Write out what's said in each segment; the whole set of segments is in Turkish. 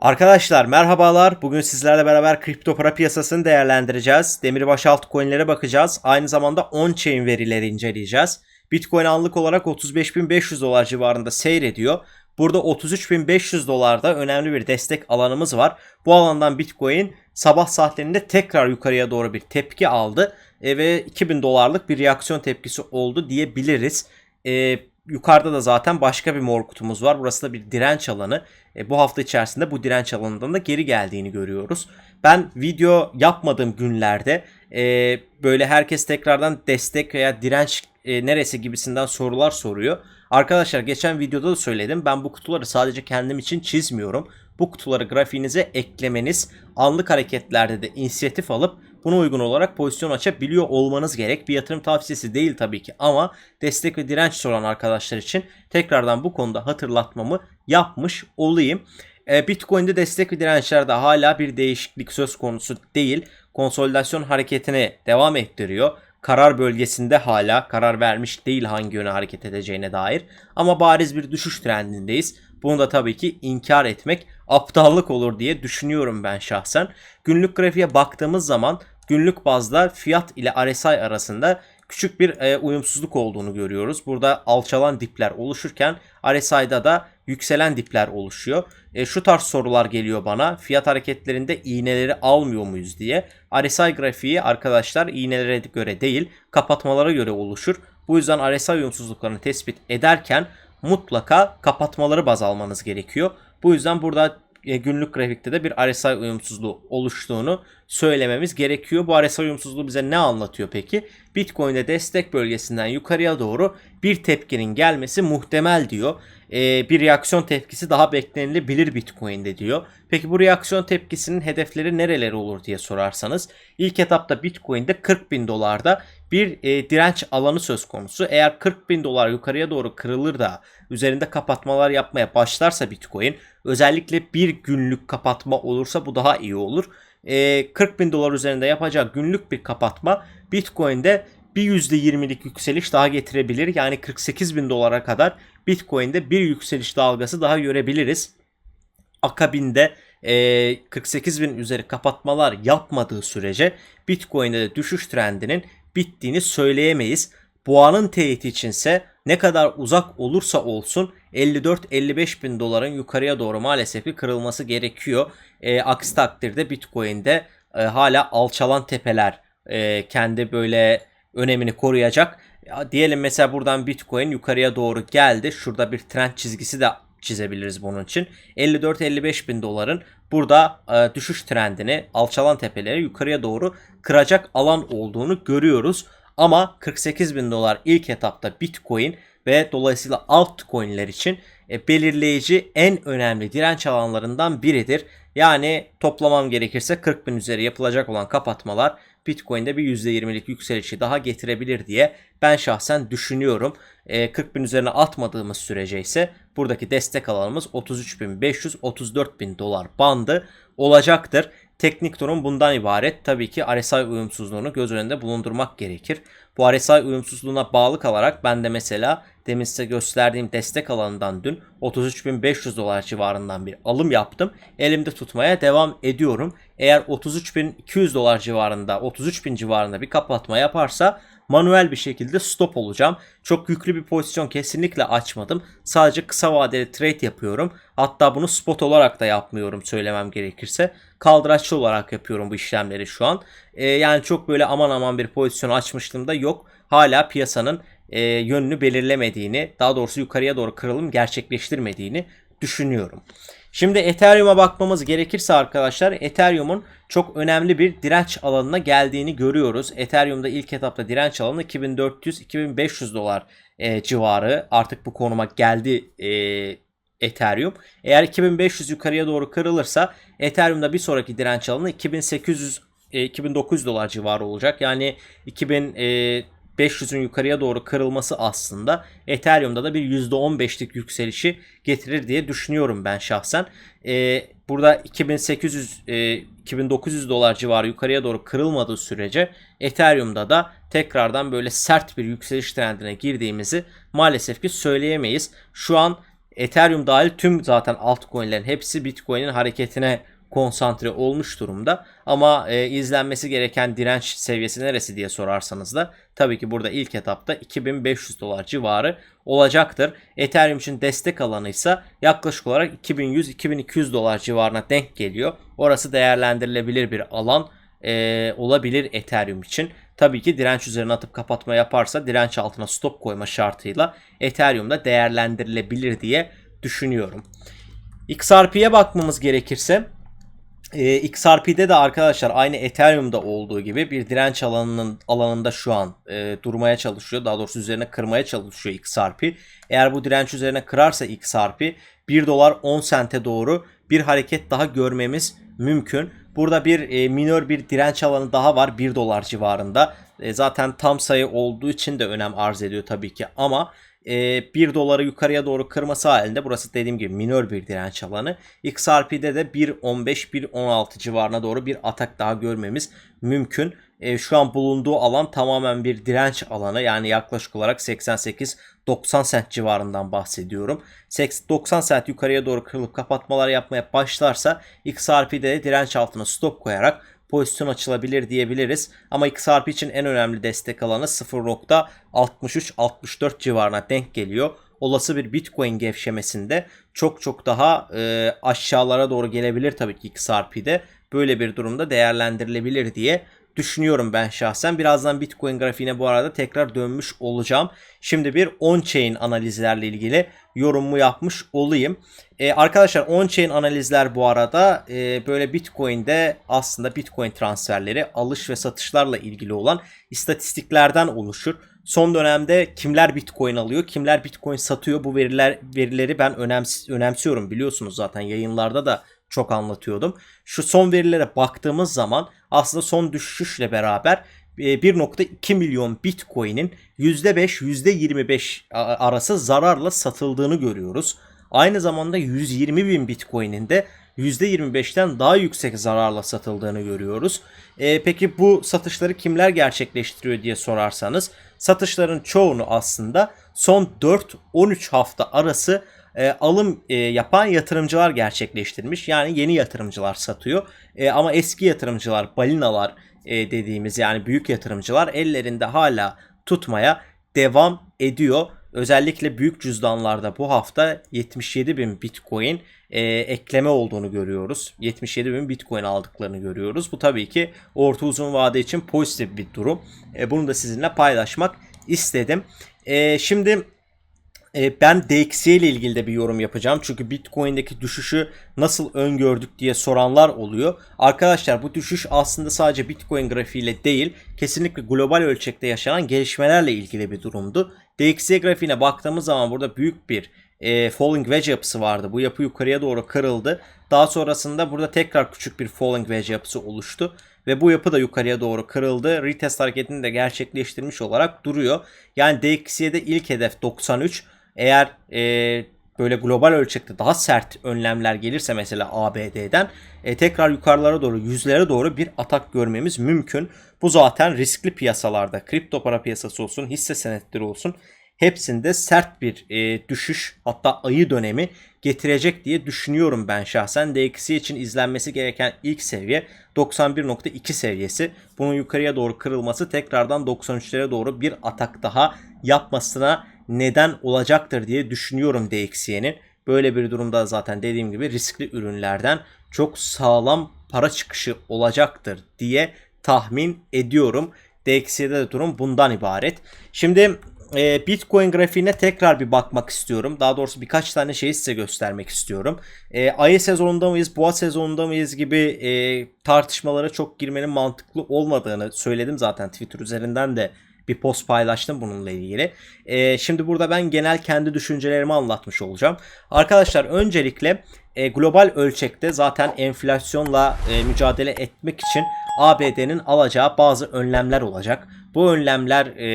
Arkadaşlar merhabalar. Bugün sizlerle beraber kripto para piyasasını değerlendireceğiz. Demirbaş altcoin'lere bakacağız. Aynı zamanda on-chain verileri inceleyeceğiz. Bitcoin anlık olarak 35.500 dolar civarında seyrediyor. Burada 33.500 dolarda önemli bir destek alanımız var. Bu alandan Bitcoin sabah saatlerinde tekrar yukarıya doğru bir tepki aldı. E, ve 2000 dolarlık bir reaksiyon tepkisi oldu diyebiliriz. E, yukarıda da zaten başka bir mor kutumuz var. Burası da bir direnç alanı. E, bu hafta içerisinde bu direnç alanından da geri geldiğini görüyoruz. Ben video yapmadığım günlerde e, böyle herkes tekrardan destek veya direnç e, neresi gibisinden sorular soruyor. Arkadaşlar geçen videoda da söyledim. Ben bu kutuları sadece kendim için çizmiyorum. Bu kutuları grafiğinize eklemeniz, anlık hareketlerde de inisiyatif alıp buna uygun olarak pozisyon açabiliyor olmanız gerek. Bir yatırım tavsiyesi değil tabii ki ama destek ve direnç soran arkadaşlar için tekrardan bu konuda hatırlatmamı yapmış olayım. E, Bitcoin'de destek ve dirençlerde hala bir değişiklik söz konusu değil. Konsolidasyon hareketini devam ettiriyor. Karar bölgesinde hala karar vermiş değil hangi yöne hareket edeceğine dair. Ama bariz bir düşüş trendindeyiz. Bunu da tabii ki inkar etmek aptallık olur diye düşünüyorum ben şahsen. Günlük grafiğe baktığımız zaman günlük bazda fiyat ile RSI arasında küçük bir e, uyumsuzluk olduğunu görüyoruz. Burada alçalan dipler oluşurken RSI'da da yükselen dipler oluşuyor. E, şu tarz sorular geliyor bana. Fiyat hareketlerinde iğneleri almıyor muyuz diye. RSI grafiği arkadaşlar iğnelere göre değil kapatmalara göre oluşur. Bu yüzden RSI uyumsuzluklarını tespit ederken mutlaka kapatmaları baz almanız gerekiyor. Bu yüzden burada e, günlük grafikte de bir RSI uyumsuzluğu oluştuğunu söylememiz gerekiyor. Bu RSI uyumsuzluğu bize ne anlatıyor peki? Bitcoin'de destek bölgesinden yukarıya doğru bir tepkinin gelmesi muhtemel diyor. Ee, bir reaksiyon tepkisi daha beklenilebilir Bitcoin'de diyor. Peki bu reaksiyon tepkisinin hedefleri nereleri olur diye sorarsanız ilk etapta Bitcoin'de 40 bin dolarda bir e, direnç alanı söz konusu. Eğer 40 bin dolar yukarıya doğru kırılır da üzerinde kapatmalar yapmaya başlarsa Bitcoin özellikle bir günlük kapatma olursa bu daha iyi olur. E, 40 bin dolar üzerinde yapacağı günlük bir kapatma Bitcoin'de bir %20'lik yükseliş daha getirebilir. Yani 48 bin dolara kadar Bitcoin'de bir yükseliş dalgası daha görebiliriz. Akabinde e, 48 bin üzeri kapatmalar yapmadığı sürece Bitcoin'de de düşüş trendinin bittiğini söyleyemeyiz. Boğanın teyiti içinse ne kadar uzak olursa olsun 54-55 bin doların yukarıya doğru maalesef ki kırılması gerekiyor. E, aksi takdirde Bitcoin'de e, hala alçalan tepeler e, kendi böyle önemini koruyacak. Ya, diyelim mesela buradan Bitcoin yukarıya doğru geldi. Şurada bir trend çizgisi de çizebiliriz bunun için. 54-55 bin doların burada e, düşüş trendini alçalan tepeleri yukarıya doğru kıracak alan olduğunu görüyoruz. Ama 48 bin dolar ilk etapta Bitcoin ve dolayısıyla altcoin'ler için e, belirleyici en önemli direnç alanlarından biridir. Yani toplamam gerekirse 40 bin üzeri yapılacak olan kapatmalar Bitcoin'de bir %20'lik yükselişi daha getirebilir diye ben şahsen düşünüyorum. E, 40 bin üzerine atmadığımız sürece ise buradaki destek alanımız 33.500-34.000 dolar bandı olacaktır. Teknik durum bundan ibaret. Tabii ki RSI uyumsuzluğunu göz önünde bulundurmak gerekir. Bu RSI uyumsuzluğuna bağlı kalarak ben de mesela demin size gösterdiğim destek alanından dün 33.500 dolar civarından bir alım yaptım. Elimde tutmaya devam ediyorum. Eğer 33.200 dolar civarında 33.000 civarında bir kapatma yaparsa manuel bir şekilde stop olacağım. Çok yüklü bir pozisyon kesinlikle açmadım. Sadece kısa vadeli trade yapıyorum. Hatta bunu spot olarak da yapmıyorum söylemem gerekirse. Kaldıraçlı olarak yapıyorum bu işlemleri şu an. Ee, yani çok böyle aman aman bir pozisyon açmışlığım da yok. Hala piyasanın e, yönünü belirlemediğini, daha doğrusu yukarıya doğru kırılım gerçekleştirmediğini düşünüyorum. Şimdi Ethereum'a bakmamız gerekirse arkadaşlar Ethereum'un çok önemli bir direnç alanına geldiğini görüyoruz. Ethereum'da ilk etapta direnç alanı 2400-2500 dolar e, civarı artık bu konuma geldi e, Ethereum. Eğer 2500 yukarıya doğru kırılırsa Ethereum'da bir sonraki direnç alanı 2800 e, 2900 dolar civarı olacak. Yani 2000 e, 500'ün yukarıya doğru kırılması aslında Ethereum'da da bir %15'lik yükselişi getirir diye düşünüyorum ben şahsen. Ee, burada 2800 e, 2900 dolar civarı yukarıya doğru kırılmadığı sürece Ethereum'da da tekrardan böyle sert bir yükseliş trendine girdiğimizi maalesef ki söyleyemeyiz. Şu an Ethereum dahil tüm zaten altcoin'lerin hepsi Bitcoin'in hareketine konsantre olmuş durumda. Ama e, izlenmesi gereken direnç seviyesi neresi diye sorarsanız da tabii ki burada ilk etapta 2500 dolar civarı olacaktır. Ethereum için destek alanı ise yaklaşık olarak 2100-2200 dolar civarına denk geliyor. Orası değerlendirilebilir bir alan e, olabilir Ethereum için. Tabii ki direnç üzerine atıp kapatma yaparsa direnç altına stop koyma şartıyla Ethereum'da değerlendirilebilir diye düşünüyorum. XRP'ye bakmamız gerekirse e, XRP'de de arkadaşlar aynı Ethereum'da olduğu gibi bir direnç alanının alanında şu an e, durmaya çalışıyor. Daha doğrusu üzerine kırmaya çalışıyor XRP. Eğer bu direnç üzerine kırarsa XRP 1 dolar 10 sente doğru bir hareket daha görmemiz mümkün. Burada bir e, minör bir direnç alanı daha var 1 dolar civarında. E, zaten tam sayı olduğu için de önem arz ediyor tabii ki ama e, 1 doları yukarıya doğru kırması halinde burası dediğim gibi minör bir direnç alanı. XRP'de de 1.15-1.16 civarına doğru bir atak daha görmemiz mümkün. E, şu an bulunduğu alan tamamen bir direnç alanı yani yaklaşık olarak 88-90 sent civarından bahsediyorum. 90 sent yukarıya doğru kırılıp kapatmalar yapmaya başlarsa XRP'de de direnç altına stop koyarak pozisyon açılabilir diyebiliriz. Ama XRP için en önemli destek alanı 0.63-64 civarına denk geliyor. Olası bir Bitcoin gevşemesinde çok çok daha e, aşağılara doğru gelebilir tabii ki XRP'de. Böyle bir durumda değerlendirilebilir diye düşünüyorum ben şahsen. Birazdan Bitcoin grafiğine bu arada tekrar dönmüş olacağım. Şimdi bir on-chain analizlerle ilgili yorumumu yapmış olayım. Ee, arkadaşlar on-chain analizler bu arada e, böyle Bitcoin'de aslında Bitcoin transferleri alış ve satışlarla ilgili olan istatistiklerden oluşur. Son dönemde kimler Bitcoin alıyor, kimler Bitcoin satıyor bu veriler verileri ben önems önemsiyorum biliyorsunuz zaten yayınlarda da çok anlatıyordum. Şu son verilere baktığımız zaman aslında son düşüşle beraber 1.2 e, milyon Bitcoin'in %5 %25 arası zararla satıldığını görüyoruz. Aynı zamanda 120 bin Bitcoin'in de %25'ten daha yüksek zararla satıldığını görüyoruz. E, peki bu satışları kimler gerçekleştiriyor diye sorarsanız satışların çoğunu aslında son 4-13 hafta arası e, alım e, yapan yatırımcılar gerçekleştirmiş. Yani yeni yatırımcılar satıyor. E, ama eski yatırımcılar, balinalar e, dediğimiz yani büyük yatırımcılar ellerinde hala tutmaya devam ediyor. Özellikle büyük cüzdanlarda bu hafta 77 bin bitcoin e, ekleme olduğunu görüyoruz. 77 bin bitcoin aldıklarını görüyoruz. Bu tabii ki orta uzun vade için pozitif bir durum. E, bunu da sizinle paylaşmak istedim. E, şimdi ben DXY ile ilgili de bir yorum yapacağım. Çünkü Bitcoin'deki düşüşü nasıl öngördük diye soranlar oluyor. Arkadaşlar bu düşüş aslında sadece Bitcoin grafiğiyle değil, kesinlikle global ölçekte yaşanan gelişmelerle ilgili bir durumdu. DXY grafiğine baktığımız zaman burada büyük bir e, falling wedge yapısı vardı. Bu yapı yukarıya doğru kırıldı. Daha sonrasında burada tekrar küçük bir falling wedge yapısı oluştu. Ve bu yapı da yukarıya doğru kırıldı. Retest hareketini de gerçekleştirmiş olarak duruyor. Yani DXY'de ilk hedef 93. Eğer e, böyle global ölçekte daha sert önlemler gelirse mesela ABD'den e, tekrar yukarılara doğru yüzlere doğru bir atak görmemiz mümkün. Bu zaten riskli piyasalarda kripto para piyasası olsun hisse senetleri olsun hepsinde sert bir e, düşüş hatta ayı dönemi getirecek diye düşünüyorum ben şahsen. DXY için izlenmesi gereken ilk seviye 91.2 seviyesi. Bunun yukarıya doğru kırılması tekrardan 93'lere doğru bir atak daha yapmasına neden olacaktır diye düşünüyorum DXY'nin. Böyle bir durumda zaten dediğim gibi riskli ürünlerden çok sağlam para çıkışı olacaktır diye tahmin ediyorum. DXY'de de durum bundan ibaret. Şimdi e, Bitcoin grafiğine tekrar bir bakmak istiyorum. Daha doğrusu birkaç tane şeyi size göstermek istiyorum. E, ayı sezonunda mıyız, boğa sezonunda mıyız gibi e, tartışmalara çok girmenin mantıklı olmadığını söyledim zaten Twitter üzerinden de bir post paylaştım bununla ilgili. E, şimdi burada ben genel kendi düşüncelerimi anlatmış olacağım. Arkadaşlar öncelikle e, global ölçekte zaten enflasyonla e, mücadele etmek için ABD'nin alacağı bazı önlemler olacak. Bu önlemler e,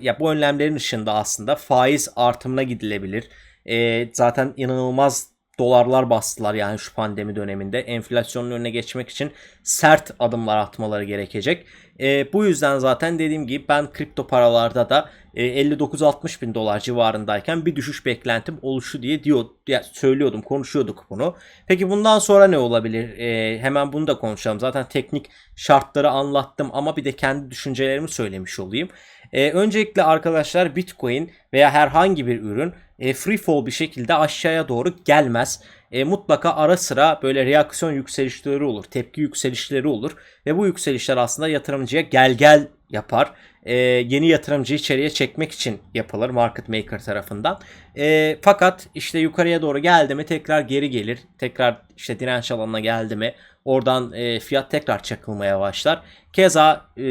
ya bu önlemlerin dışında aslında faiz artımına gidilebilir. E, zaten inanılmaz dolarlar bastılar yani şu pandemi döneminde. Enflasyonun önüne geçmek için sert adımlar atmaları gerekecek. E, bu yüzden zaten dediğim gibi ben kripto paralarda da e, 59-60 bin dolar civarındayken bir düşüş beklentim oluşu diye diyor, ya, söylüyordum, konuşuyorduk bunu. Peki bundan sonra ne olabilir? E, hemen bunu da konuşalım. Zaten teknik şartları anlattım ama bir de kendi düşüncelerimi söylemiş olayım. E, öncelikle arkadaşlar Bitcoin veya herhangi bir ürün e, free fall bir şekilde aşağıya doğru gelmez. E, mutlaka ara sıra böyle reaksiyon yükselişleri olur, tepki yükselişleri olur ve bu yükselişler aslında yatırımcıya gel gel yapar. E, yeni yatırımcıyı içeriye çekmek için yapılır market maker tarafından. E, fakat işte yukarıya doğru geldi mi tekrar geri gelir. Tekrar işte direnç alanına geldi mi oradan e, fiyat tekrar çakılmaya başlar. Keza e,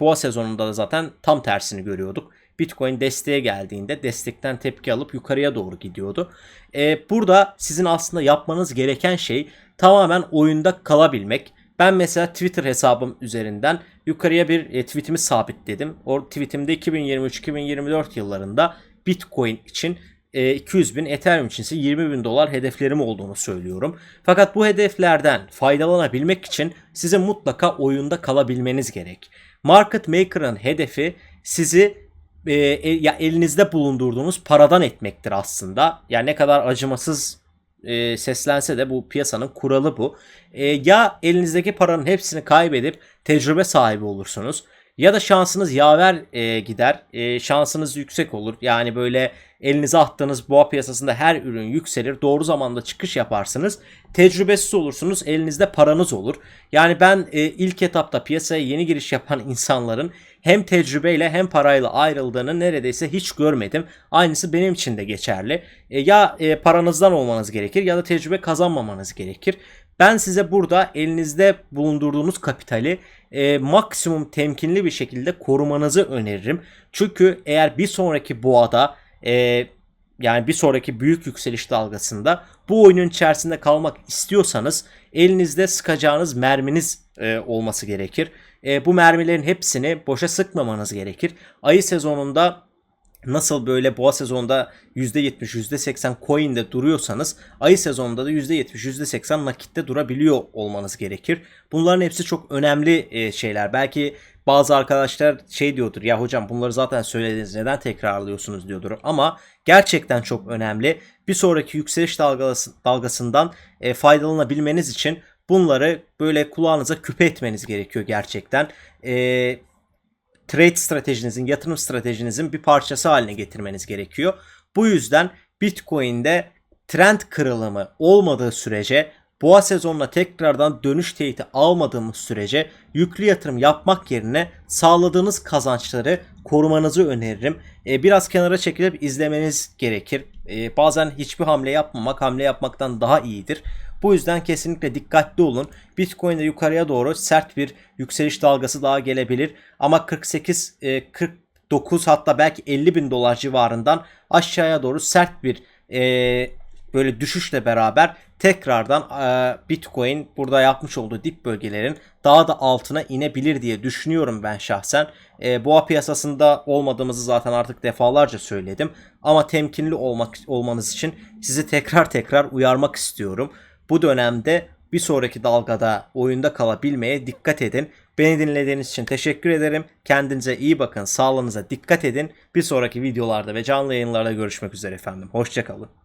boğa sezonunda da zaten tam tersini görüyorduk. Bitcoin desteğe geldiğinde destekten tepki alıp yukarıya doğru gidiyordu. Ee, burada sizin aslında yapmanız gereken şey tamamen oyunda kalabilmek. Ben mesela Twitter hesabım üzerinden yukarıya bir e, tweetimi sabitledim. O tweetimde 2023-2024 yıllarında Bitcoin için 200 e, bin, Ethereum için ise 20 bin dolar hedeflerim olduğunu söylüyorum. Fakat bu hedeflerden faydalanabilmek için sizin mutlaka oyunda kalabilmeniz gerek. Market Maker'ın hedefi sizi e, ya elinizde bulundurduğunuz paradan etmektir aslında. Yani ne kadar acımasız e, seslense de bu piyasanın kuralı bu. E, ya elinizdeki paranın hepsini kaybedip tecrübe sahibi olursunuz ya da şansınız yaver e, gider. E, şansınız yüksek olur. Yani böyle elinize attığınız boğa piyasasında her ürün yükselir. Doğru zamanda çıkış yaparsınız. Tecrübesiz olursunuz. Elinizde paranız olur. Yani ben e, ilk etapta piyasaya yeni giriş yapan insanların hem tecrübeyle hem parayla ayrıldığını neredeyse hiç görmedim. Aynısı benim için de geçerli. E, ya e, paranızdan olmanız gerekir ya da tecrübe kazanmamanız gerekir. Ben size burada elinizde bulundurduğunuz kapitali e, maksimum temkinli bir şekilde korumanızı öneririm. Çünkü eğer bir sonraki boğada e, yani bir sonraki büyük yükseliş dalgasında bu oyunun içerisinde kalmak istiyorsanız elinizde sıkacağınız merminiz e, olması gerekir. E, bu mermilerin hepsini boşa sıkmamanız gerekir. Ayı sezonunda nasıl böyle boğa sezonunda %70 %80 coin'de duruyorsanız ayı sezonunda da %70 %80 nakitte durabiliyor olmanız gerekir. Bunların hepsi çok önemli e, şeyler. Belki bazı arkadaşlar şey diyordur ya hocam bunları zaten söylediniz neden tekrarlıyorsunuz diyordur ama gerçekten çok önemli. Bir sonraki yükseliş dalgası, dalgasından e, faydalanabilmeniz için bunları böyle kulağınıza küpe etmeniz gerekiyor gerçekten. Eee trade stratejinizin, yatırım stratejinizin bir parçası haline getirmeniz gerekiyor. Bu yüzden Bitcoin'de trend kırılımı olmadığı sürece boğa sezonuna tekrardan dönüş teyiti almadığımız sürece yüklü yatırım yapmak yerine sağladığınız kazançları korumanızı öneririm. Ee, biraz kenara çekilip izlemeniz gerekir. Ee, bazen hiçbir hamle yapmamak hamle yapmaktan daha iyidir. Bu yüzden kesinlikle dikkatli olun. Bitcoin'de yukarıya doğru sert bir yükseliş dalgası daha gelebilir. Ama 48 49 e, hatta belki 50 bin dolar civarından aşağıya doğru sert bir e, böyle düşüşle beraber tekrardan e, Bitcoin burada yapmış olduğu dip bölgelerin daha da altına inebilir diye düşünüyorum ben şahsen. E, boğa piyasasında olmadığımızı zaten artık defalarca söyledim. Ama temkinli olmak olmanız için sizi tekrar tekrar uyarmak istiyorum. Bu dönemde bir sonraki dalgada oyunda kalabilmeye dikkat edin. Beni dinlediğiniz için teşekkür ederim. Kendinize iyi bakın, sağlığınıza dikkat edin. Bir sonraki videolarda ve canlı yayınlarda görüşmek üzere efendim. Hoşçakalın.